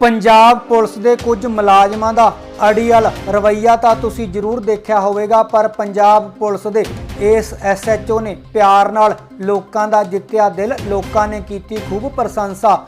Punjab police ਦੇ ਕੁਝ ਮੁਲਾਜ਼ਮਾਂ ਦਾ ਅੜੀਅਲ ਰਵੱਈਆ ਤਾਂ ਤੁਸੀਂ ਜ਼ਰੂਰ ਦੇਖਿਆ ਹੋਵੇਗਾ, ਪਰ ਪੰਜਾਬ ਪੁਲਿਸ ਦੇ ਇਸ ਐਸਐਚਓ ਨੇ ਪਿਆਰ ਨਾਲ ਲੋਕਾਂ ਦਾ ਜਿੱਤਿਆ ਦਿਲ, ਲੋਕਾਂ ਨੇ ਕੀਤੀ ਖੂਬ ਪ੍ਰਸ਼ੰਸਾ।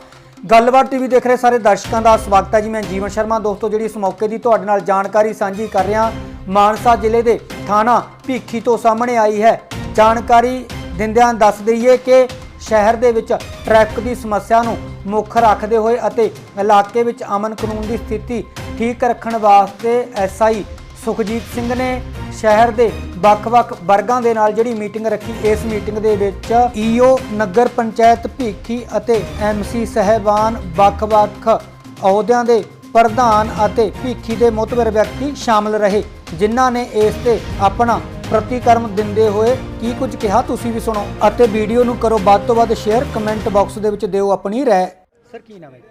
ਗੱਲਬਾਤ ਟੀਵੀ ਦੇਖ ਰਹੇ ਸਾਰੇ ਦਰਸ਼ਕਾਂ ਦਾ ਸਵਾਗਤ ਹੈ ਜੀ। ਮੈਂ ਜੀਵਨ ਸ਼ਰਮਾ, ਦੋਸਤੋ, ਜਿਹੜੀ ਇਸ ਮੌਕੇ ਦੀ ਤੁਹਾਡੇ ਨਾਲ ਜਾਣਕਾਰੀ ਸਾਂਝੀ ਕਰ ਰਿਹਾ, ਮਾਨਸਾ ਜ਼ਿਲ੍ਹੇ ਦੇ ਥਾਣਾ ਭੀਖੀ ਤੋਂ ਸਾਹਮਣੇ ਆਈ ਹੈ। ਜਾਣਕਾਰੀ ਦਿੰਦਿਆਂ ਦੱਸ ਦਈਏ ਕਿ ਸ਼ਹਿਰ ਦੇ ਵਿੱਚ ਟ੍ਰੈਫਿਕ ਦੀ ਸਮੱਸਿਆ ਨੂੰ ਮੁੱਖ ਰੱਖਦੇ ਹੋਏ ਅਤੇ ਇਲਾਕੇ ਵਿੱਚ ਅਮਨ ਕਾਨੂੰਨ ਦੀ ਸਥਿਤੀ ਠੀਕ ਰੱਖਣ ਵਾਸਤੇ ਐਸਆਈ ਸੁਖਜੀਤ ਸਿੰਘ ਨੇ ਸ਼ਹਿਰ ਦੇ ਵੱਖ-ਵੱਖ ਵਰਗਾਂ ਦੇ ਨਾਲ ਜਿਹੜੀ ਮੀਟਿੰਗ ਰੱਖੀ, ਇਸ ਮੀਟਿੰਗ ਦੇ ਵਿੱਚ ਈਓ ਨਗਰ ਪੰਚਾਇਤ ਭੀਖੀ ਅਤੇ ਐਮਸੀ ਸਹਿਬਾਨ ਵੱਖ-ਵੱਖ ਅਹੁਦਿਆਂ ਦੇ ਪ੍ਰਧਾਨ ਅਤੇ ਭੀਖੀ ਦੇ ਮੁਤਬਰ ਵਿਅਕਤੀ ਸ਼ਾਮਲ ਰਹੇ, ਜਿਨ੍ਹਾਂ ਨੇ ਇਸ ਤੇ ਆਪਣਾ ਪ੍ਰਤੀਕਰਮ ਦਿੰਦੇ ਹੋਏ ਕੀ ਕੁਝ ਕਿਹਾ ਤੁਸੀਂ ਵੀ ਸੁਣੋ ਅਤੇ ਵੀਡੀਓ ਨੂੰ ਕਰੋ ਵੱਧ ਤੋਂ ਵੱਧ ਸ਼ੇਅਰ, ਕਮੈਂਟ ਬਾਕਸ ਦੇ ਵਿੱਚ ਦਿਓ ਆਪਣੀ ਰਾਏ। ਸਰ, ਕੀ ਨਾਮ ਹੈ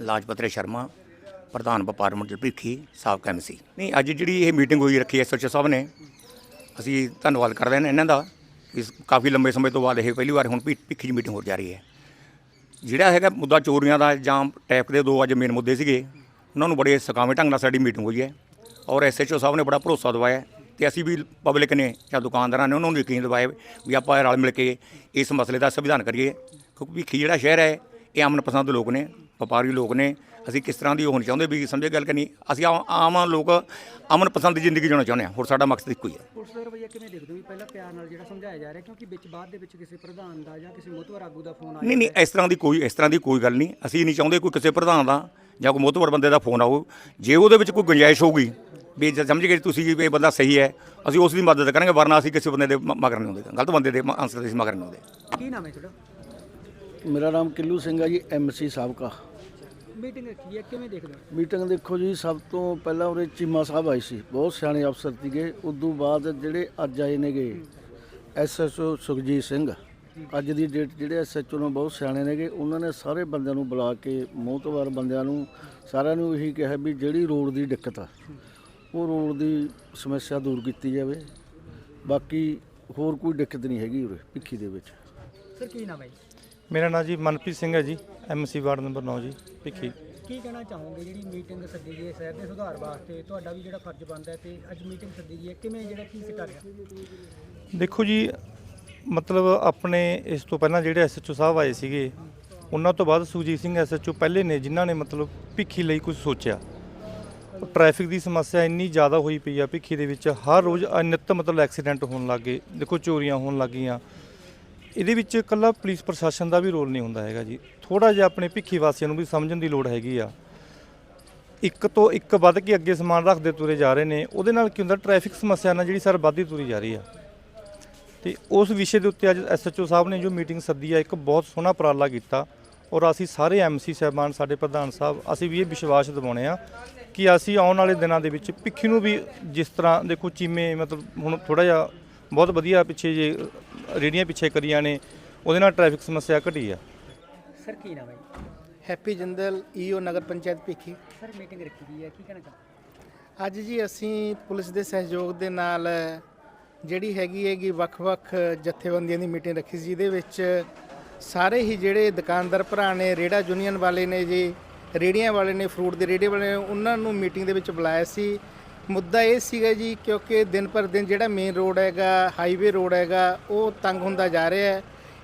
ਲਾਜਪਤ ਸ਼ਰਮਾ, ਪ੍ਰਧਾਨ ਵਪਾਰ ਮੰਡਲ ਭਿੱਖੀ, ਸਾਬਕਾ ਐਮਸੀ ਨਹੀਂ, ਅੱਜ ਜਿਹੜੀ ਇਹ ਮੀਟਿੰਗ ਹੋਈ ਰੱਖੀ ਐਸਐਚਓ ਸਾਹਿਬ ਨੇ, ਅਸੀਂ ਧੰਨਵਾਦ ਕਰਦੇ ਹਾਂ ਇਹਨਾਂ ਦਾ ਇਸ ਕਾਫੀ ਲੰਬੇ ਸਮੇਂ ਤੋਂ ਬਾਅਦ ਇਹ ਪਹਿਲੀ ਵਾਰ ਹੁਣ ਭਿ- ਭਿੱਖੀ ਦੀ ਮੀਟਿੰਗ ਹੋ ਜਾ ਰਹੀ ਹੈ ਜਿਹੜਾ ਹੈਗਾ ਮੁੱਦਾ ਚੋਰੀਆਂ ਦਾ ਜਾਂ ਟੈਪ ਦੇ ਦੋ ਅੱਜ ਮੇਨ ਮੁੱਦੇ ਸੀਗੇ, ਉਹਨਾਂ ਨੂੰ ਬੜੇ ਸਕਾਵੇਂ ਢੰਗ ਨਾਲ ਸਾਡੀ ਮੀਟਿੰਗ ਹੋਈ ਹੈ ਔਰ ਐਸਐਚਓ ਸਾਹਿਬ ਨੇ ਬੜਾ ਭਰੋਸਾ ਦਵਾਇਆ ਤੇ ਅਸੀਂ ਵੀ ਪਬਲਿਕ ਨੇ ਜਾਂ ਦੁਕਾਨਦਾਰਾਂ ਨੇ ਉਹਨਾਂ ਨੂੰ ਯਕੀਨ ਦਿਵਾਇਆ ਵੀ ਆਪਾਂ ਰਲ ਮਿਲ ਕੇ ਇਸ ਮਸਲੇ ਦਾ ਸੰਵਿਧਾਨ ਕਰੀਏ। ਕਿਉਂਕਿ ਭਿੱਖੀ ਜਿਹੜਾ ਸ਼ਹਿਰ ਹੈ ਇਹ ਅਮਨ ਪਸੰਦ ਲੋਕ ਨੇ ਵਪਾਰੀ ਲੋਕ ਨੇ। ਅਸੀਂ ਕਿਸ ਤਰ੍ਹਾਂ ਦੀ ਹੋਣੀ ਚਾਹੁੰਦੇ ਵੀ ਸਮਝੇ ਗੱਲ ਕਰਨੀ ਅਸੀਂ ਆਮ- ਆਮ ਲੋਕ ਅਮਨ ਪਸੰਦ ਦੀ ਜ਼ਿੰਦਗੀ ਜਿਉਣਾ ਚਾਹੁੰਦੇ ਹਾਂ। ਹੋਰ ਸਾਡਾ ਮਕਸਦ ਇੱਕੋ ਹੀ ਹੈ। ਪੁਲਿਸ ਦਾ ਰਵਈਆ ਕਿਵੇਂ ਦੇਖਦੇ ਹੋ ਵੀ ਪਹਿਲਾਂ ਪਿਆਰ ਨਾਲ ਜਿਹੜਾ ਸਮਝਾਇਆ ਜਾ ਰਿਹਾ ਕਿਉਂਕਿ ਵਿੱਚ ਬਾਅਦ ਦੇ ਵਿੱਚ ਕਿਸੇ ਪ੍ਰਧਾਨ ਦਾ ਜਾਂ ਕਿਸੇ ਮੁਤਬਰ ਆਗੂ ਦਾ ਫੋਨ ਨਹੀਂ ਨਹੀਂ ਇਸ ਤਰ੍ਹਾਂ ਦੀ ਕੋਈ ਇਸ ਤਰ੍ਹਾਂ ਦੀ ਕੋਈ ਗੱਲ ਨਹੀਂ। ਅਸੀਂ ਨਹੀਂ ਚਾਹੁੰਦੇ ਕੋਈ ਕਿਸੇ ਪ੍ਰਧਾਨ ਦਾ ਜਾਂ ਕੋਈ ਮੋਤਵਰ ਬੰਦੇ ਦਾ ਫੋਨ ਆਊ। ਜੇ ਉਹਦੇ ਵਿੱਚ ਕੋਈ ਗੁੰਜਾਇਸ਼ ਹੋਊਗੀ ਵੀ ਜੇ ਸਮਝ ਗਏ ਤੁਸੀਂ ਵੀ ਇਹ ਬੰਦਾ ਸਹੀ ਹੈ ਅਸੀਂ ਉਸ ਦੀ ਮਦਦ ਕਰਾਂਗੇ ਵਰਨਾ ਅਸੀਂ ਕਿਸੇ ਬੰਦੇ ਦੇ ਮ- ਮਗਰ ਨਹੀਂ ਹੁੰਦੇ। ਗਲਤ ਬੰਦੇ ਦੇ ਆਨਸਰ ਦੇ ਅਸੀਂ ਮਗਰ ਨਹੀਂ ਹੁੰਦੇ। ਕੀ ਨਾਮ ਹੈ ਤੁਹਾਡਾ? ਮੇਰਾ ਨਾਮ ਕਿੱਲੂ ਸਿੰਘ ਹੈ ਜੀ ਐਮਸੀ ਸਾਬਕਾ। ਮੀਟਿੰਗ ਰੱਖੀ ਹੈ ਕਿਵੇਂ ਦੇਖਦੇ ਹੋ? ਮੀਟਿੰਗ ਦੇਖੋ ਜੀ ਸਭ ਤੋਂ ਪਹਿਲਾਂ ਉਰੇ ਚੀਮਾ ਸਾਹਿਬ ਆਏ ਸੀ ਬਹੁਤ ਸਿਆਣੇ ਅਫਸਰ ਸੀਗੇ। ਉਦੋਂ ਬਾਅਦ ਜਿਹੜੇ ਅੱਜ ਆਏ ਨੇਗੇ ਐਸਐਸਓ ਸੁਖਜੀਤ ਸਿੰਘ। ਅੱਜ ਦੀ ਡੇਟ ਜਿਹੜੇ ਐਸਐਚਓ ਨੂੰ ਬਹੁਤ ਸਿਆਣੇ ਨੇਗੇ ਉਹਨਾਂ ਨੇ ਸਾਰੇ ਬੰਦਿਆਂ ਨੂੰ ਬੁਲਾ ਕੇ ਮੋਹਤਵਾਰ ਬੰਦਿਆਂ ਨੂੰ ਸਾਰਿਆਂ ਨੂੰ ਇਹੀ ਕਿਹਾ ਵੀ ਜਿਹੜੀ ਰੋਡ ਦੀ ਦਿੱਕਤ ਆ ਉਹ ਰੋਡ ਦੀ ਸਮੱਸਿਆ ਦੂਰ ਕੀਤੀ ਜਾਵੇ। ਬਾਕੀ ਹੋਰ ਕੋਈ ਦਿੱਕਤ ਨਹੀਂ ਹੈਗੀ ਉਰੇ ਭਿੱਖੀ ਦੇ ਵਿੱਚ। ਸਰ ਕੀ ਨਾਮ ਹੈ ਜੀ? ਮੇਰਾ ਨਾਮ ਜੀ ਮਨਪ੍ਰੀਤ ਸਿੰਘ ਹੈ ਜੀ ਐਮਸੀ ਵਾਰਡ ਨੰਬਰ 9 ਜੀ ਭਿੱਖੀ। ਕੀ ਕਹਿਣਾ ਚਾਹੋਗੇ ਜਿਹੜੀ ਮੀਟਿੰਗ ਸੱਦੀ ਗਈ ਹੈ ਸ਼ਹਿਰ ਦੇ ਸੁਧਾਰ ਵਾਸਤੇ? ਤੁਹਾਡਾ ਵੀ ਜਿਹੜਾ ਫਰਜ਼ ਬਣਦਾ ਹੈ ਤੇ ਅੱਜ ਮੀਟਿੰਗ ਸੱਦੀ ਗਈ ਹੈ ਕਿਵੇਂ ਜਿਹੜਾ ਕੀ ਸਿੱਟਾ ਰਿਹਾ ਦੇਖੋ ਜੀ ਮਤਲਬ ਆਪਣੇ ਇਸ ਤੋਂ ਪਹਿਲਾਂ ਜਿਹੜੇ ਐਸਐਚਓ ਸਾਹਿਬ ਆਏ ਸੀਗੇ ਉਹਨਾਂ ਤੋਂ ਬਾਅਦ ਸੁਜੀਤ ਸਿੰਘ ਐਸਐਚਓ ਪਹਿਲੇ ਨੇ ਜਿਨ੍ਹਾਂ ਨੇ ਮਤਲਬ ਭਿੱਖੀ ਲਈ ਕੁਝ ਸੋਚਿਆ। ਟ੍ਰੈਫਿਕ ਦੀ ਸਮੱਸਿਆ ਇੰਨੀ ਜ਼ਿਆਦਾ ਹੋਈ ਪਈ ਆ ਭਿੱਖੀ ਦੇ ਵਿੱਚ, ਹਰ ਰੋਜ਼ ਅਨਿਤ ਮਤਲਬ ਐਕਸੀਡੈਂਟ ਹੋਣ ਲੱਗੇ ਦੇਖੋ, ਚੋਰੀਆਂ ਹੋਣ ਲੱਗੀਆਂ ਇਹਦੇ ਵਿੱਚ ਇਕੱਲਾ ਪੁਲਿਸ ਪ੍ਰਸ਼ਾਸਨ ਦਾ ਵੀ ਰੋਲ ਨਹੀਂ ਹੁੰਦਾ ਹੈਗਾ ਜੀ। ਥੋੜਾ ਜਿਹਾ ਆਪਣੇ ਭਿੱਖੀ ਵਾਸੀਆਂ ਨੂੰ ਵੀ ਸਮਝਣ ਦੀ ਲੋੜ ਹੈਗੀ ਆ। ਇੱਕ ਤੋਂ ਇੱਕ ਵੱਧ ਕੇ ਅੱਗੇ ਸਮਾਨ ਰੱਖਦੇ ਤੁਰੇ ਜਾ ਰਹੇ ਨੇ। ਉਹਦੇ ਨਾਲ ਕੀ ਹੁੰਦਾ, ਟ੍ਰੈਫਿਕ ਸਮੱਸਿਆ ਨਾਲ ਜਿਹੜੀ ਸਰ ਵੱਧਦੀ ਤੁਰੀ ਜਾ ਰਹੀ ਆ। ਤੇ ਉਸ ਵਿਸ਼ੇ ਦੇ ਉੱਤੇ ਅੱਜ ਐਸਐਚਓ ਸਾਹਿਬ ਨੇ ਜੋ ਮੀਟਿੰਗ ਸੱਦੀ ਆ, ਇੱਕ ਬਹੁਤ ਸੋਹਣਾ ਉਪਰਾਲਾ ਕੀਤਾ। ਔਰ ਅਸੀਂ ਸਾਰੇ ਐਮਸੀ ਸਾਹਿਬਾਨ ਸਾਡੇ ਪ੍ਰਧਾਨ ਸਾਹਿਬ ਅਸੀਂ ਵੀ ਇਹ ਵਿਸ਼ਵਾਸ ਦਿਵਾਉਣੇ ਆ ਕਿ ਅਸੀਂ ਆਉਣ ਵਾਲੇ ਦਿਨਾਂ ਦੇ ਵਿੱਚ ਭਿੱਖੀ ਨੂੰ ਵੀ ਜਿਸ ਤਰ੍ਹਾਂ ਦੇਖੋ ਚੀਮੇ ਮਤਲਬ ਹੁਣ ਥੋੜਾ ਜਿਹਾ ਬਹੁਤ ਵਧੀਆ ਪਿੱਛੇ ਜੇ ਰੇੜੀਆਂ ਪਿੱਛੇ ਕਰੀਆਂ ਨੇ ਉਹਦੇ ਨਾਲ ਟ੍ਰੈਫਿਕ ਸਮੱਸਿਆ ਘਟੀ ਆ। ਸਰ ਕੀ ਨਾਮ ਹੈ? Happy Jindal EO Nagar Panchayat Bhikhi. Sir meeting ਰੱਖੀ ਗਈ ਹੈ ਕੀ ਕਹਿਣਾ ਚਾਹੋਗੇ? ਅੱਜ ਜੀ ਅਸੀਂ ਪੁਲਿਸ ਦੇ ਸਹਿਯੋਗ ਦੇ ਨਾਲ ਜਿਹੜੀ ਹੈਗੀ ਹੈਗੀ ਵੱਖ-ਵੱਖ ਜਥੇਬੰਦੀਆਂ ਦੀ ਮੀਟਿੰਗ ਰੱਖੀ ਸੀ ਜਿਹਦੇ ਵਿੱਚ ਸਾਰੇ ਹੀ ਜਿਹੜੇ ਦੁਕਾਨਦਾਰ ਭਰਾ ਨੇ, ਰੇੜਾ ਯੂਨੀਅਨ ਵਾਲੇ ਨੇ ਜੀ, ਰੇੜੀਆਂ ਵਾਲੇ ਨੇ, ਫਰੂਟ ਦੇ ਰੇੜੇ ਵਾਲੇ ਨੇ, ਉਹਨਾਂ ਨੂੰ ਮੀਟਿੰਗ ਦੇ ਵਿੱਚ ਬੁਲਾਇਆ ਸੀ। ਮੁੱਦਾ ਇਹ ਸੀਗਾ ਜੀ, ਕਿਉਂਕਿ ਦਿਨ ਪਰ ਦਿਨ ਜਿਹੜਾ ਮੇਨ ਰੋਡ ਹੈਗਾ ਹਾਈਵੇ ਰੋਡ ਹੈਗਾ, ਉਹ ਤੰਗ ਹੁੰਦਾ ਜਾ ਰਿਹਾ ਹੈ।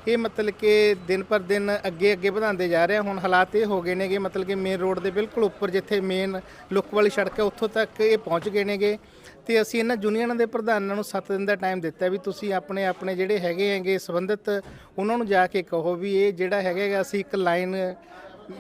ਇਹ ਮਤਲਬ ਕਿ ਦਿਨ ਪਰ ਦਿਨ ਅੱਗੇ ਅੱਗੇ ਵਧਾਉਂਦੇ ਜਾ ਰਿਹਾ। ਹੁਣ ਹਾਲਾਤ ਇਹ ਹੋ ਗਏ ਨੇਗੇ ਮਤਲਬ ਕਿ ਮੇਨ ਰੋਡ ਦੇ ਬਿਲਕੁਲ ਉੱਪਰ ਜਿੱਥੇ ਮੇਨ ਲੁੱਕ ਵਾਲੀ ਸੜਕ ਹੈ, ਉੱਥੋਂ ਤੱਕ ਇਹ ਪਹੁੰਚ ਗਏ ਨੇਗੇ। ਤੇ ਅਸੀਂ ਇਹਨਾਂ ਯੂਨੀਅਨਾਂ ਦੇ ਪ੍ਰਧਾਨਾਂ ਨੂੰ 7 ਦਿਨ ਦਾ ਟਾਈਮ ਦਿੱਤਾ ਵੀ ਤੁਸੀਂ ਆਪਣੇ ਆਪਣੇ ਜਿਹੜੇ ਹੈਗੇ ਹੈਗੇ ਸੰਬੰਧਿਤ ਉਹਨਾਂ ਨੂੰ ਜਾ ਕੇ ਕਹੋ ਵੀ ਇਹ ਜਿਹੜਾ ਹੈਗਾ ਅਸੀਂ ਇੱਕ ਲਾਈਨ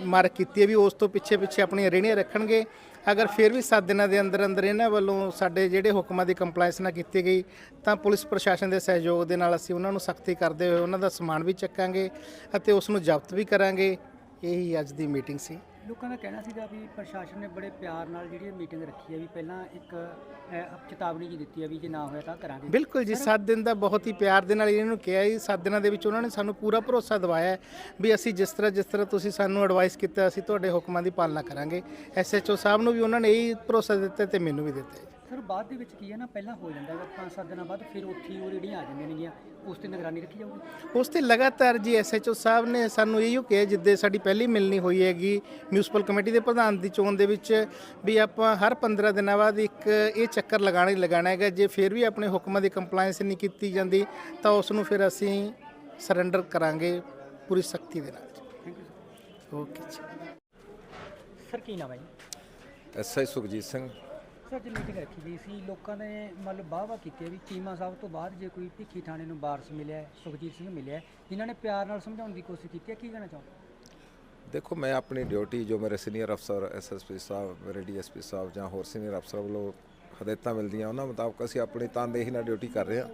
ਮਾਰਕ ਕੀਤੀ ਹੈ ਵੀ ਉਸ ਤੋਂ ਪਿੱਛੇ ਪਿੱਛੇ ਆਪਣੀਆਂ ਰੇਹੜੀਆਂ ਰੱਖਣਗੇ। ਅਗਰ ਫਿਰ ਵੀ 7 ਦਿਨਾਂ ਦੇ ਅੰਦਰ ਅੰਦਰ ਇਹਨਾਂ ਵੱਲੋਂ ਸਾਡੇ ਜਿਹੜੇ ਹੁਕਮਾਂ ਦੀ ਕੰਪਲਾਈਂਸ ਨਾ ਕੀਤੀ ਗਈ, ਤਾਂ ਪੁਲਿਸ ਪ੍ਰਸ਼ਾਸਨ ਦੇ ਸਹਿਯੋਗ ਦੇ ਨਾਲ ਅਸੀਂ ਉਹਨਾਂ ਨੂੰ ਸਖਤੀ ਕਰਦੇ ਹੋਏ ਉਹਨਾਂ ਦਾ ਸਮਾਨ ਵੀ ਚੱਕਾਂਗੇ ਅਤੇ ਉਸ ਨੂੰ ਜ਼ਬਤ ਵੀ ਕਰਾਂਗੇ। ਇਹੀ ਅੱਜ ਦੀ ਮੀਟਿੰਗ ਸੀ। ਲੋਕਾਂ ਦਾ ਕਹਿਣਾ ਸੀਗਾ ਵੀ ਪ੍ਰਸ਼ਾਸਨ ਨੇ ਬੜੇ ਪਿਆਰ ਨਾਲ ਜਿਹੜੀ ਮੀਟਿੰਗ ਰੱਖੀ ਹੈ ਵੀ ਪਹਿਲਾਂ ਇੱਕ ਅਹ, ਚੇਤਾਵਨੀ ਜੀ ਦਿੱਤੀ ਹੈ ਵੀ ਜੇ ਨਾ ਹੋਇਆ ਤਾਂ ਕਰਾਂਗੇ। ਬਿਲਕੁਲ ਜੀ 7 ਦਿਨ ਦਾ ਬਹੁਤ ਹੀ ਪਿਆਰ ਦੇ ਨਾਲ ਇਹਨਾਂ ਨੂੰ ਕਿਹਾ ਜੀ 7 ਦਿਨਾਂ ਦੇ ਵਿੱਚ ਉਹਨਾਂ ਨੇ ਸਾਨੂੰ ਪੂਰਾ ਭਰੋਸਾ ਦਿਵਾਇਆ ਹੈ ਵੀ ਅਸੀਂ ਜਿਸ ਤਰ੍ਹਾਂ ਜਿਸ ਤਰ੍ਹਾਂ ਤੁਸੀਂ ਸਾਨੂੰ ਐਡਵਾਈਸ ਕੀਤਾ ਅਸੀਂ ਤੁਹਾਡੇ ਹੁਕਮਾਂ ਦੀ ਪਾਲਣਾ ਕਰਾਂਗੇ। ਐਸਐਚਓ ਸਾਹਿਬ ਨੂੰ ਵੀ ਉਹਨਾਂ ਨੇ ਇਹੀ ਭਰੋਸਾ ਦਿੱਤਾ ਤੇ ਮੈਨੂੰ ਵੀ ਦਿੱਤਾ ਜੀ। ਸਰ ਬਾਅਦ ਦੇ ਵਿੱਚ ਕੀ ਹੈ ਨਾ ਪਹਿਲਾਂ ਹੋ ਜਾਂਦਾ ਹੈ 5-7 ਦਿਨਾਂ ਬਾਅਦ ਫਿਰ ਉੱਥੇ ਹੀ ਉਹ ਰੇੜੀਆਂ ਆ ਜਾਂਦੀਆਂ ਨੇਗੀਆਂ ਉਸ ਤੇ ਨਿਗਰਾਨੀ ਰੱਖੀ ਜਾਊਗੀ। ਉਸ ਤੇ ਲਗਾਤਾਰ ਜੀ ਐਸਐਚਓ ਸਾਹਿਬ ਨੇ ਸਾਨੂੰ ਇਹੋ ਕਿਹਾ ਜਿੱਦੇ ਸਾਡੀ ਪਹਿਲੀ ਮਿਲਣੀ ਹੋਈ ਹੈਗੀ ਮਿਊਨਿਸਪਲ ਕਮੇਟੀ ਦੇ ਪ੍ਰਧਾਨ ਦੀ ਚੋਣ ਦੇ ਵਿੱਚ ਵੀ ਆਪਾਂ ਹਰ 15 ਦਿਨਾਂ ਬਾਅਦ ਇੱਕ ਇਹ ਚੱਕਰ ਲਗਾਣਾ ਹੀ ਲਗਾਣਾ ਹੈਗਾ ਜੇ ਫਿਰ ਵੀ ਆਪਣੇ ਹੁਕਮਾਂ ਦੀ ਕੰਪਲਾਈਂਸ ਨਹੀਂ ਕੀਤੀ ਜਾਂਦੀ ਤਾਂ ਉਸ ਨੂੰ ਫਿਰ ਅਸੀਂ ਸਰੈਂਡਰ ਕਰਾਂਗੇ ਪੂਰੀ ਸਖਤੀ ਦੇ ਨਾਲ। Thank you okay ji. Sir ਕੀ ਨਾਮ ਹੈ ਜੀ? SI Sukhjit Singh. Sir meeting ਰੱਖੀ ਗਈ ਸੀ। ਲੋਕਾਂ ਨੇ ਮਤਲਬ ਵਾਹ ਕੀਤੀ ਹੈ ਵੀ ਚੀਮਾ ਸਾਹਿਬ ਤੋਂ ਬਾਅਦ ਜੇ ਕੋਈ ਭਿੱਖੀ ਥਾਣੇ ਨੂੰ ਵਾਰਸ ਮਿਲਿਆ ਹੈ, ਸੁਖਜੀਤ ਸਿੰਘ ਮਿਲਿਆ ਹੈ, ਜਿਨ੍ਹਾਂ ਨੇ ਪਿਆਰ ਨਾਲ ਸਮਝਾਉਣ ਦੀ ਕੋਸ਼ਿਸ਼ ਕੀਤੀ ਹੈ ਕੀ ਕਹਿਣਾ ਚਾਹੋਗੇ? ਦੇਖੋ ਮੈਂ ਆਪਣੀ ਡਿਊਟੀ ਜੋ ਮੇਰੇ ਸੀਨੀਅਰ ਅਫਸਰ ਐਸਐਸਪੀ ਸਾਹਿਬ ਮੇਰੇ ਡੀਐਸਪੀ ਸਾਹਿਬ ਜਾਂ ਹੋਰ ਸੀਨੀਅਰ ਅਫਸਰ ਵੱਲੋਂ ਹਦਾਇਤਾਂ ਮਿਲਦੀਆਂ ਉਹਨਾਂ ਮੁਤਾਬਕ ਅਸੀਂ ਆਪਣੀ ਤਨਦੇਹੀ ਨਾਲ ਡਿਊਟੀ ਕਰ ਰਹੇ ਹਾਂ।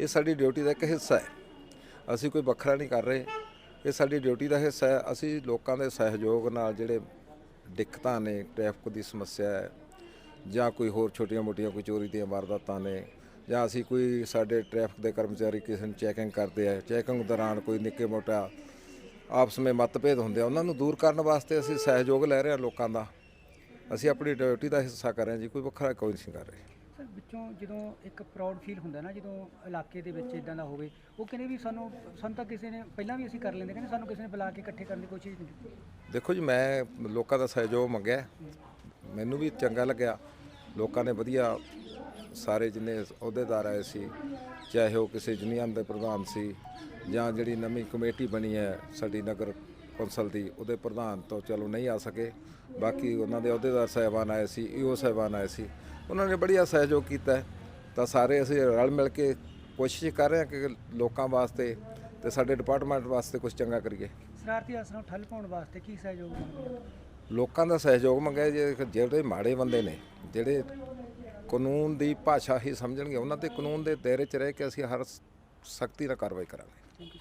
ਇਹ ਸਾਡੀ ਡਿਊਟੀ ਦਾ ਇੱਕ ਹਿੱਸਾ ਹੈ। ਅਸੀਂ ਕੋਈ ਵੱਖਰਾ ਨਹੀਂ ਕਰ ਰਹੇ। ਇਹ ਸਾਡੀ ਡਿਊਟੀ ਦਾ ਹਿੱਸਾ ਹੈ। ਅਸੀਂ ਲੋਕਾਂ ਦੇ ਸਹਿਯੋਗ ਨਾਲ ਜਿਹੜੇ ਦਿੱਕਤਾਂ ਨੇ ਟ੍ਰੈਫਿਕ ਦੀ ਸਮੱਸਿਆ ਹੈ ਜਾਂ ਕੋਈ ਹੋਰ ਛੋਟੀਆਂ-ਮੋਟੀਆਂ ਕੋਈ ਚੋਰੀ ਦੀਆਂ ਵਾਰਦਾਤਾਂ ਨੇ ਜਾਂ ਅਸੀਂ ਕੋਈ ਸਾਡੇ ਟ੍ਰੈਫਿਕ ਦੇ ਕਰਮਚਾਰੀ ਕਿਸੇ ਨੂੰ ਚੈਕਿੰਗ ਕਰਦੇ ਆ ਚੈਕਿੰਗ ਦੌਰਾਨ ਕੋਈ ਨਿੱਕੇ ਮੋਟਾ ਆਪਸ ਵਿੱਚ ਮਤਭੇਦ ਹੁੰਦੇ ਆ ਉਹਨਾਂ ਨੂੰ ਦੂਰ ਕਰਨ ਵਾਸਤੇ ਅਸੀਂ ਸਹਿਯੋਗ ਲੈ ਰਹੇ ਹਾਂ ਲੋਕਾਂ ਦਾ। ਅਸੀਂ ਆਪਣੀ ਡਿਊਟੀ ਦਾ ਹਿੱਸਾ ਕਰ ਰਹੇ ਹਾਂ ਜੀ ਕੋਈ ਵੱਖਰਾ ਕੋਈ ਨਹੀਂ ਕਰ ਰਹੇ। ਸਰ ਵਿੱਚੋਂ ਜਦੋਂ ਇੱਕ ਪ੍ਰਾਊਡ ਫੀਲ ਹੁੰਦਾ ਨਾ ਜਦੋਂ ਇਲਾਕੇ ਦੇ ਵਿੱਚ ਇਦਾਂ ਦਾ ਹੋਵੇ ਉਹ ਕਹਿੰਦੇ ਵੀ ਸਾਨੂੰ ਸਾਨੂੰ ਤਾਂ ਕਿਸੇ ਨੇ ਪਹਿਲਾਂ ਵੀ ਅਸੀਂ ਕਰ ਲੈਂਦੇ ਕਹਿੰਦੇ ਸਾਨੂੰ ਕਿਸੇ ਨੇ ਬੁਲਾ ਕੇ ਇਕੱਠੇ ਕਰਨ ਦੀ ਕੋਸ਼ਿਸ਼ ਨਹੀਂ ਕੀਤੀ। ਦੇਖੋ ਜੀ ਮੈਂ ਲੋਕਾਂ ਦਾ ਸਹਿਯੋਗ ਮੰਗਿਆ ਮੈਨੂੰ ਵੀ ਚੰਗਾ ਲੱਗਿਆ। ਲੋਕਾਂ ਨੇ ਵਧੀਆ ਸਾਰੇ ਜਿੰਨੇ ਅਹੁਦੇਦਾਰ ਆਏ ਸੀ, ਚਾਹੇ ਉਹ ਕਿਸੇ ਯੂਨੀਅਨ ਦੇ ਪ੍ਰਧਾਨ ਸੀ ਜਾਂ ਜਿਹੜੀ ਨਵੀਂ ਕਮੇਟੀ ਬਣੀ ਹੈ ਸਾਡੀ ਨਗਰ ਕੌਂਸਲ ਦੀ, ਉਹਦੇ ਪ੍ਰਧਾਨ ਤੋਂ ਚਲੋ ਨਹੀਂ ਆ ਸਕੇ। ਬਾਕੀ ਉਹਨਾਂ ਦੇ ਅਹੁਦੇਦਾਰ ਸਾਹਿਬਾਨ ਆਏ ਸੀ ਈਓ ਸਾਹਿਬਾਨ ਆਏ ਸੀ। ਉਹਨਾਂ ਨੇ ਬੜੀਆ ਸਹਿਯੋਗ ਕੀਤਾ ਤਾਂ ਸਾਰੇ ਅਸੀਂ ਰਲ ਮਿਲ ਕੇ ਕੋਸ਼ਿਸ਼ ਕਰ ਰਹੇ ਹਾਂ ਕਿ ਲੋਕਾਂ ਵਾਸਤੇ ਤੇ ਸਾਡੇ ਡਿਪਾਰਟਮੈਂਟ ਵਾਸਤੇ ਕੁਝ ਚੰਗਾ ਕਰੀਏ। ਸ਼ਰਾਰਤੀ ਅਸਰ ਨੂੰ ਠੱਲ ਪਾਉਣ ਵਾਸਤੇ ਕੀ ਸਹਿਯੋਗ ਲੋਕਾਂ ਦਾ ਸਹਿਯੋਗ ਮੰਗਿਆ ਜੇ ਜਿਹੜੇ ਮਾੜੇ ਬੰਦੇ ਨੇ, ਜਿਹੜੇ ਕਾਨੂੰਨ ਦੀ ਭਾਸ਼ਾ ਹੀ ਸਮਝਣਗੇ, ਉਹਨਾਂ ਤੇ ਕਾਨੂੰਨ ਦੇ ਦਾਇਰੇ 'ਚ ਰਹਿ ਕੇ ਅਸੀਂ ਹਰ ਸਖਤੀ ਨਾਲ ਕਾਰਵਾਈ ਕਰਾਂਗੇ।